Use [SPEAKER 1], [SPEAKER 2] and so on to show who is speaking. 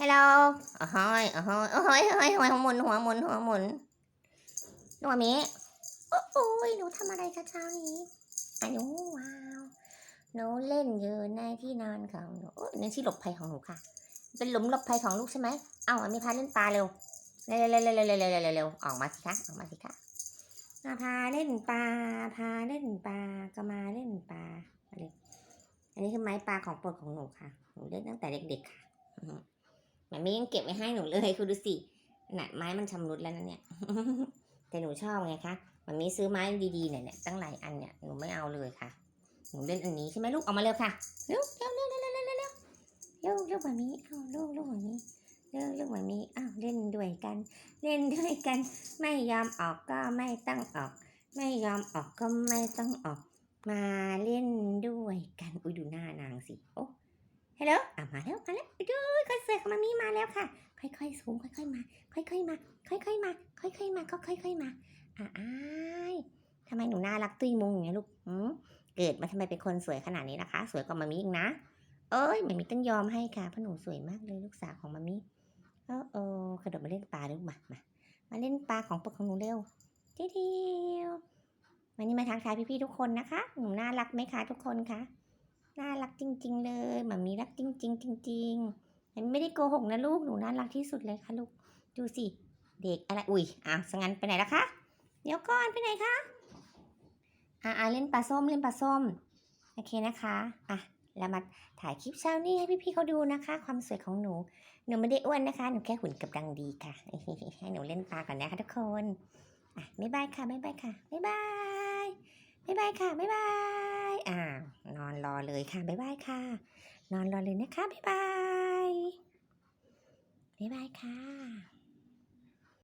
[SPEAKER 1] ฮัลโหลอ้โหยอ้โหยอ้โหยอ้โหยหัวหมุน หัวหมุน หัวหมุนหนูมีโอ้โยหนูทำอะไรคะเช้านี้อายุว้าวหนูเล่นอยู่ในที่นอนของหนูในที่หลบภัยของหนูค่ะ เป็นหลุมหลบภัยของลูกใช่ไหมเอ้ามีพาเล่นปลาเร็ว เร็วเร็วเร็วเร็วเร็วเร็วออกมาสิคะออกมาสิคะมาพาเล่นปลา พาเล่นปลาก็มาเล่นปลาอะไรอันนี้คือไม้ปลาของปรดของหนูค่ะ หนูเล่นตั้งแต่เด็กๆค่ะ อือฮึแม่ไม่ยังเก็บไว้ให้หนูเลยคุณดูสิขนาดไม้มันชำรุดแล้วนะเนี่ย แต่หนูชอบไงคะมันมีซื้อไม้ดีๆเนี่ยเนี่ยตั้งหลายอันเนี่ยหนูไม่เอาเลยค่ะ หนูเล่นอันนี้ใช่ไหมลูกเอามาเร็วค่ะเร็วเร็วเร็วเร็วเร็วเร็วเร็วเร็วเร็วแบบนี้เอาลูกลูกแบบนี้เร็วลูกแบบนี้อ้าวเล่นด้วยกัน เล่นด้วยกัน ไม่ยอมออกก็ไม่ต้องออก ไม่ยอมออกก็ไม่ต้องออก มาเล่นด้วยกันอุ้ยดูหน้านางสิโอ้ฮัลโหลอะมาแล้วมาแล้วดู คอนเสิร์ตของมามีมาแล้วค่ะ ค่อยๆสูงค่อยๆมา ค่อยๆมา ค่อยๆมา ค่อยๆมาก็ค่อยๆมาอ่าอ้ายทำไมหนูน่ารักตุ้ยมุงอย่างนี้ยลูกหืมเกิดมาทำไมเป็นคนสวยขนาดนี้นะคะ สวยกว่ามามีอีกนะเอ้ยมามีต้องยอมให้ค่ะเพราะหนูสวยมากเลยลูกสาวของมามีเออเออกระโดดมาเล่นปลาลูกมามามาเล่นปลาของปรดของหนูเร็วเดียววันนี้มาทักทายพี่ๆทุกคนนะคะ หนูน่ารักไหมคะทุกคนคะน่ารักจริง ๆ เลยหมามีรักจริง ๆ จริง ๆ อันไม่ได้โกหกนะลูก หนูน่ารักที่สุดเลยค่ะลูก ดูสิ เด็กอะไร อุ้ยอ้าวสงันไปไหนละคะ เดี๋ยวก่อนไปไหนคะ อ่าเล่นปลาส้มเล่นปลาส้ม โอเคนะคะ อะแล้วมาถ่ายคลิปเช้านี้ให้พี่ๆเขาดูนะคะ ความสวยของหนู หนูไม่ได้อ้วนนะคะ หนูแค่หุ่นกำลังดีค่ะ ให้หนูเล่นปลาก่อนนะคะทุกคน อะบ๊ายบายค่ะบ๊ายบายค่ะบ๊ายบายบ๊ายบายค่ะบ๊ายบายอ่านอนรอเลยค่ะบ๊ายบายค่ะ นอนรอเลยนะคะบ๊ายบาย ค่ะ